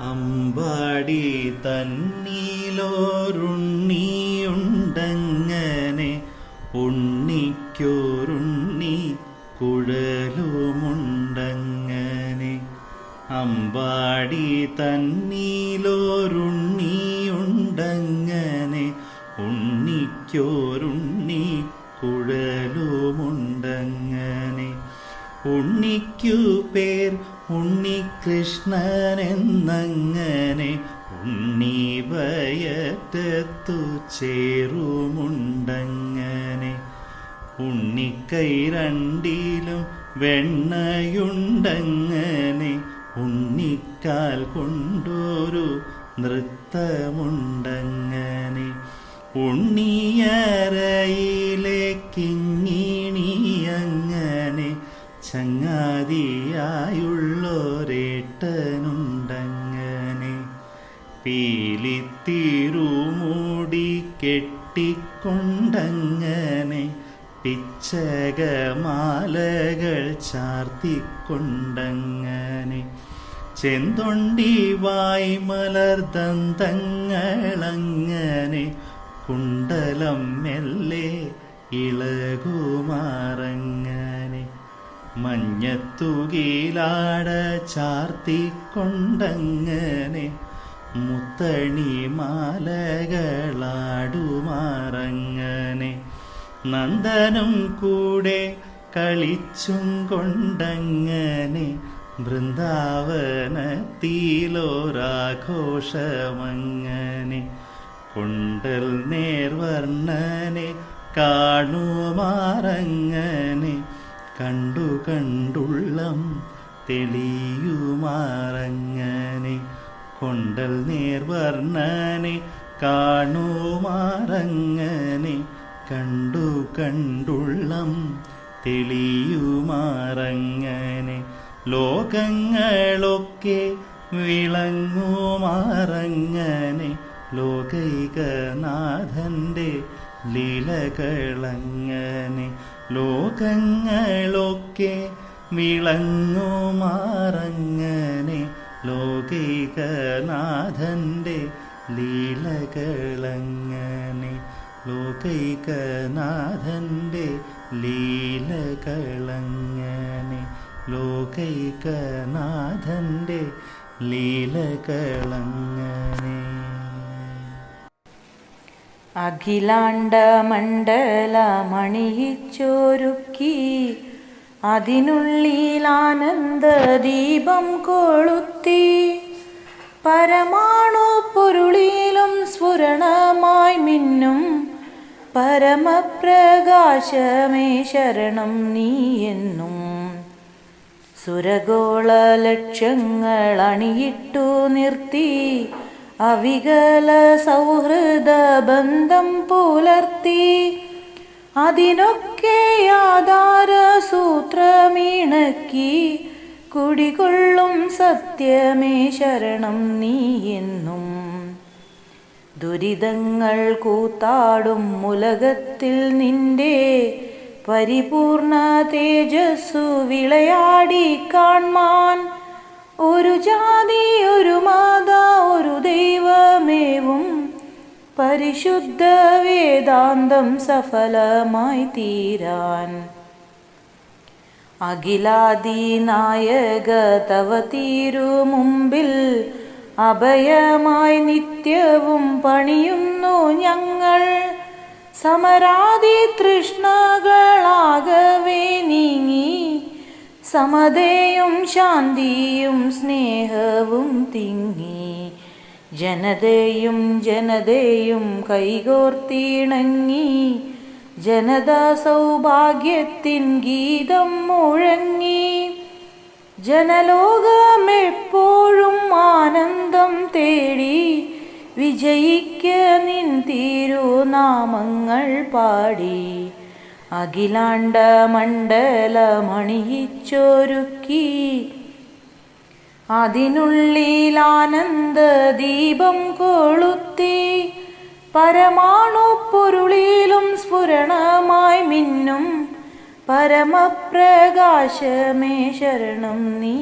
അമ്പാടി തന്നീലോരുണ്ണിയുണ്ടങ്ങനെ ഉണ്ണിക്കോരുണ്ണി കുഴലുമുണ്ടങ്ങനെ. അമ്പാടി തന്നീലോരുണ്ണിയുണ്ടങ്ങനെ ഉണ്ണിക്കോരുണ്ണി കുഴലുമുണ്ടങ്ങനെ ഉണ്ണിക്കു പേർ ഉണ്ണികൃഷ്ണനെന്നങ്ങനെ ഉണ്ണി വയറ്റത്തു ചേരുമുണ്ടങ്ങനെ. ഉണ്ണിക്കൈ രണ്ടിലും വെണ്ണയുണ്ടങ്ങനെ ഉണ്ണിക്കാൽ കൊണ്ടൊരു നൃത്തമുണ്ടങ്ങനെ. ഉണ്ണിയറയിലേക്കിങ്ങിണിയങ്ങനെ പീലിത്തിരുമൂടി കെട്ടിക്കൊണ്ടങ്ങനെ പിച്ചകമാലകൾ ചാർത്തിക്കൊണ്ടങ്ങനെ ചെന്തൊണ്ടി വായ്മലർദന്തങ്ങളങ്ങനെ കുണ്ടലം മെല്ലെ ഇളകുമാറങ്ങനെ മഞ്ഞത്തുകീലാട ചാർത്തിക്കൊണ്ടങ്ങനെ മുത്തണി മാലകളാടുമാറങ്ങനെ. നന്ദനും കൂടെ കളിച്ചും കൊണ്ടങ്ങനെ. ബൃന്ദാവനത്തിലോരാഘോഷമങ്ങനെ കൊണ്ടൽ നേർവർണനെ കാണുമാറങ്ങനെ. കണ്ടു കണ്ടുള്ളം തെളിയുമാറങ്ങനെ. കൊണ്ടൽ നേർവർണനെ കാണുമാറങ്ങനെ കണ്ടു കണ്ടുള്ളം തെളിയുമാറങ്ങനെ ലോകങ്ങളൊക്കെ വിളങ്ങുമാറങ്ങനെ ലോകൈകനാഥന്റെ ലീലകളങ്ങനെ. ലോകങ്ങളൊക്കെ വിളങ്ങുമാറങ്ങനെ ലോകൈകനാഥന്റെ ലീലകളങ്ങനെ ലോകൈകനാഥന്റെ ലീലകളങ്ങനെ ലോകൈകനാഥന്റെ ലീലകളങ്ങനെ. അഖിലാണ്ട മണ്ഡലമണിയിച്ചൊരുക്കി അതിനുള്ളിൽ ആനന്ദ ദീപം കൊളുത്തി. പരമാണു പൊരുളിലും സ്ഫുരണമായി മിന്നും. പരമപ്രകാശമേ ശരണം നീ എന്നും. സുരഗോള ലക്ഷ്യങ്ങൾ അണിയിട്ടു നിർത്തി. അവികല സൗഹൃദ ബന്ധം പുലർത്തി. അതിനൊക്കെ ആധാര സൂത്രമീണക്കി കുടികൊള്ളും സത്യമേ ശരണം നീ എന്നും. ദുരിതങ്ങൾ കൂത്താടും ഉലകത്തിൽ നിന്റെ പരിപൂർണ തേജസ്സു വിളയാടി കാൺമാൻ. ഒരു ജാതി ഒരു മാത പരിശുദ്ധ വേദാന്തം സഫലമായി തീരാൻ. അഖിലാദിനായക തവ തീരു മുമ്പിൽ അഭയമായി നിത്യവും പണിയുന്നു ഞങ്ങൾ. സമരാദി തൃഷ്ണകളാകവേ നീങ്ങി. സമതയും ശാന്തിയും സ്നേഹവും തിങ്ങി. ജനതയും ജനതയും കൈകോർത്തിണങ്ങി ജനതാ സൗഭാഗ്യത്തിൻ ഗീതം മുഴങ്ങി. ജനലോകമെപ്പോഴും ആനന്ദം തേടി വിജയിക്ക നിൻ തിരുനാമങ്ങൾ പാടി. അഖിലാണ്ട മണ്ഡലമണിയിച്ചൊരുക്കി അതിനുള്ളിൽ ആനന്ദ ദീപം കൊളുത്തി പരമാണു പൊരുളിലും സ്ഫുരണമായി മിന്നും പരമപ്രകാശമേ ശരണം നീ